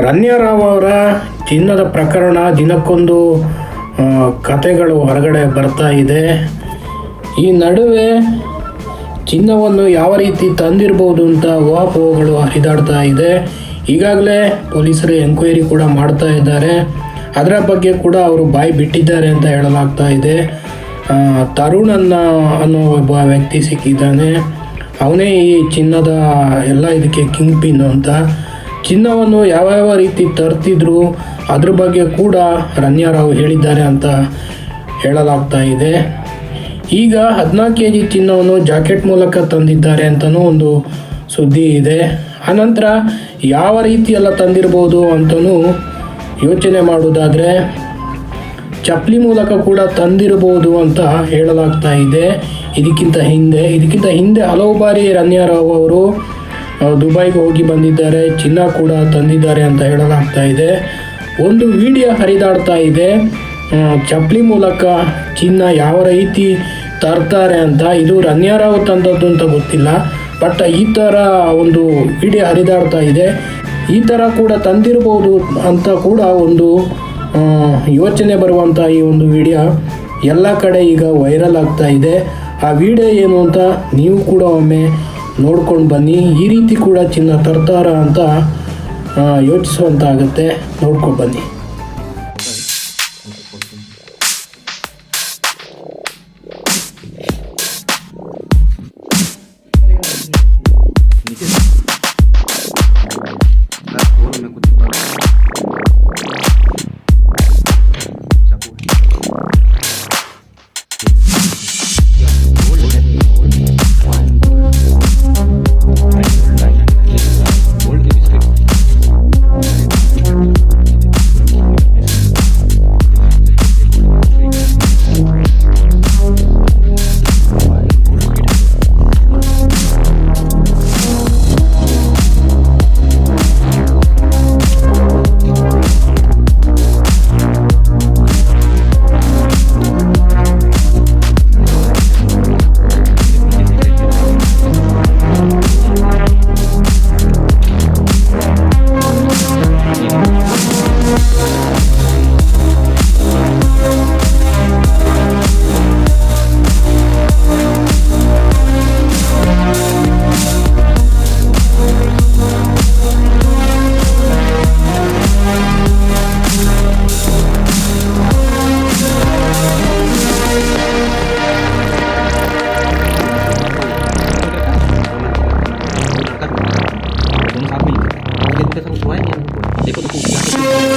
ರಣ್ಯಾರಾವ್ ಅವರ ಚಿನ್ನದ ಪ್ರಕರಣ ದಿನಕ್ಕೊಂದು ಕತೆಗಳು ಹೊರಗಡೆ ಬರ್ತಾ ಇದೆ. ಈ ನಡುವೆ ಚಿನ್ನವನ್ನು ಯಾವ ರೀತಿ ತಂದಿರ್ಬೋದು ಅಂತ ಊಹಾಪೋಹಗಳು ಹರಿದಾಡ್ತಾ ಇದೆ. ಈಗಾಗಲೇ ಪೊಲೀಸರು ಎಂಕ್ವೈರಿ ಕೂಡ ಮಾಡ್ತಾ ಇದ್ದಾರೆ. ಅದರ ಬಗ್ಗೆ ಕೂಡ ಅವರು ಬಾಯಿ ಬಿಟ್ಟಿದ್ದಾರೆ ಅಂತ ಹೇಳಲಾಗ್ತಾ ಇದೆ. ತರುಣನ್ನ ತರುಣ್ ಅನ್ನ ಅನ್ನೋ ಒಬ್ಬ ವ್ಯಕ್ತಿ ಸಿಕ್ಕಿದ್ದಾನೆ. ಅವನೇ ಈ ಚಿನ್ನದ ಎಲ್ಲ ಇದಕ್ಕೆ ಕಿಂಗ್ ಪಿನ್ ಅಂತ. ಚಿನ್ನವನ್ನು ಯಾವ ಯಾವ ರೀತಿ ತರ್ತಿದ್ರು ಅದ್ರ ಬಗ್ಗೆ ಕೂಡ ರಣ್ಯಾರಾವ್ ಹೇಳಿದ್ದಾರೆ ಅಂತ ಹೇಳಲಾಗ್ತಾ ಇದೆ. ಈಗ ಹದಿನಾಲ್ಕು ಕೆ ಜಿ ಚಿನ್ನವನ್ನು ಜಾಕೆಟ್ ಮೂಲಕ ತಂದಿದ್ದಾರೆ ಅಂತಲೂ ಒಂದು ಸುದ್ದಿ ಇದೆ. ಆನಂತರ ಯಾವ ರೀತಿಯೆಲ್ಲ ತಂದಿರ್ಬೋದು ಅಂತಲೂ ಯೋಚನೆ ಮಾಡೋದಾದರೆ ಚಪ್ಪಲಿ ಮೂಲಕ ಕೂಡ ತಂದಿರಬಹುದು ಅಂತ ಹೇಳಲಾಗ್ತಾ ಇದೆ. ಇದಕ್ಕಿಂತ ಹಿಂದೆ ಇದಕ್ಕಿಂತ ಹಿಂದೆ ಹಲವು ಬಾರಿ ರಣ್ಯಾರಾವ್ ಅವರು ದುಬೈಗೆ ಹೋಗಿ ಬಂದಿದ್ದಾರೆ, ಚಿನ್ನ ಕೂಡ ತಂದಿದ್ದಾರೆ ಅಂತ ಹೇಳಲಾಗ್ತಾ ಇದೆ. ಒಂದು ವಿಡಿಯೋ ಹರಿದಾಡ್ತಾ ಇದೆ. ಚಪ್ಲಿ ಮೂಲಕ ಚಿನ್ನ ಯಾವ ರೀತಿ ತರ್ತಾರೆ ಅಂತ, ಇದು ರನ್ಯಾರಾವ್ ತಂದದ್ದು ಅಂತ ಗೊತ್ತಿಲ್ಲ, ಬಟ್ ಈ ಥರ ಒಂದು ವಿಡಿಯೋ ಹರಿದಾಡ್ತಾ ಇದೆ. ಈ ಥರ ಕೂಡ ತಂದಿರ್ಬೋದು ಅಂತ ಕೂಡ ಒಂದು ಯೋಚನೆ ಬರುವಂಥ ಈ ಒಂದು ವಿಡಿಯೋ ಎಲ್ಲ ಕಡೆ ಈಗ ವೈರಲ್ ಆಗ್ತಾ ಇದೆ. ಆ ವಿಡಿಯೋ ಏನು ಅಂತ ನೀವು ಕೂಡ ಒಮ್ಮೆ ನೋಡ್ಕೊಂಡು ಬನ್ನಿ. ಈ ರೀತಿ ಕೂಡ ಚಿನ್ನ ತರ್ತಾರ ಅಂತ ಯೋಚಿಸುವಂತಾಗುತ್ತೆ. ನೋಡ್ಕೊಂಡು ಬನ್ನಿ. いうことます。